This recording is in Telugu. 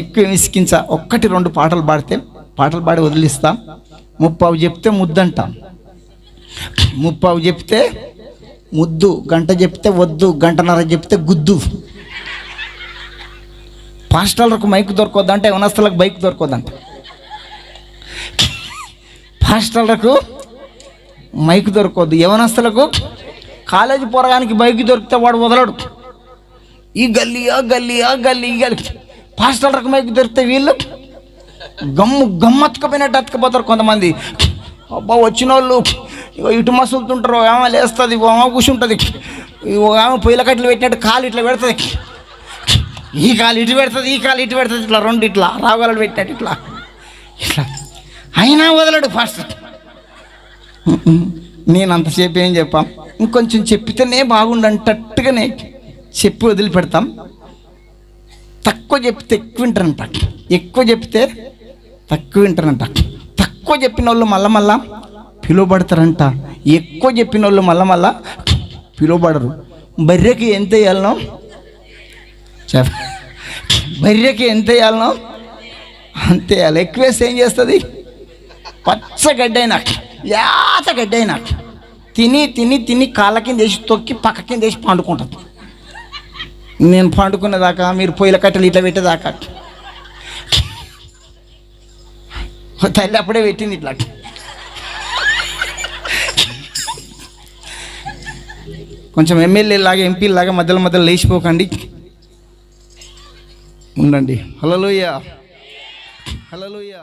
ఎక్కువ విసికించ ఒక్కటి రెండు పాటలు పాడితే పాటలు పాడి వదిలిస్తాం. ముప్పావు చెప్తే ముద్దంటాం. ముప్పావు చెప్తే ముద్దు గంట చెప్తే వద్దు గంటన్నర చెప్తే గుద్దు. పాస్టర్లకు మైక్ దొరకొద్దంట యవనస్తులకు బైక్ దొరకొద్దంట. పాస్టర్లకు మైక్ దొరకొద్దు యవనస్తులకు కాలేజీ పోరగానికి బైక్ దొరికితే వాడు వదలడు. ఈ గల్లీ ఆ గల్లీ ఆ గల్లీ. పాస్టల్ రకమైకి దొరికితే వీళ్ళు గమ్ము గమ్మత్తుకపోయినట్టు అతకపోతారు కొంతమంది. అబ్బా వచ్చిన వాళ్ళు ఇగో ఇటు మసులుతుంటారు ఆమె లేస్తుంది ఆమె కూర్చుంటుంది ఆమె పొయ్యిల కట్టలు పెట్టినట్టు కాలు ఇట్లా పెడుతుంది. ఈ కాలు ఇటు పెడుతుంది ఈ కాలు ఇటు పెడుతుంది ఇట్లా రెండు ఇట్లా రావుగాలు పెట్టినట్టు ఇట్లా. ఇట్లా. అయినా వదలడు ఫాస్ట్ నేను అంతసేపు ఏం చెప్పాం? ఇంకొంచెం చెప్పితేనే బాగుండంటట్టుగానే చెప్పి వదిలిపెడతాం. తక్కువ చెప్తే ఎక్కువ వింటారంట. ఎక్కువ చెప్తే తక్కువ వింటారంట. తక్కువ చెప్పిన వాళ్ళు మళ్ళా మళ్ళా పిలువబడతారంట. ఎక్కువ చెప్పిన వాళ్ళు మళ్ళా మళ్ళా పిలువబడరు. బర్రెకి ఎంత వేయాలనో చెప్ప బర్రెకి ఎంత వేయాలనో అంతే వేయాలి. ఎక్కువ వేస్తే ఏం చేస్తుంది? పచ్చగడ్డ గడ్డైనా యాత గడ్డైనా తిని తిని తిని కాళ్ళ కింద వేసి తొక్కి పక్క కింద వేసి పండుకుంటుంది. నేను పండుకునేదాకా మీరు పొయ్యిల కట్టెలు ఇట్లా పెట్టేదాకా. తల్లి అప్పుడే పెట్టింది ఇట్లా. కొంచెం ఎమ్మెల్యే లాగా ఎంపీ లాగా మధ్యలో మధ్యలో లేచిపోకండి. ఉండండి. హలోయ హలోయ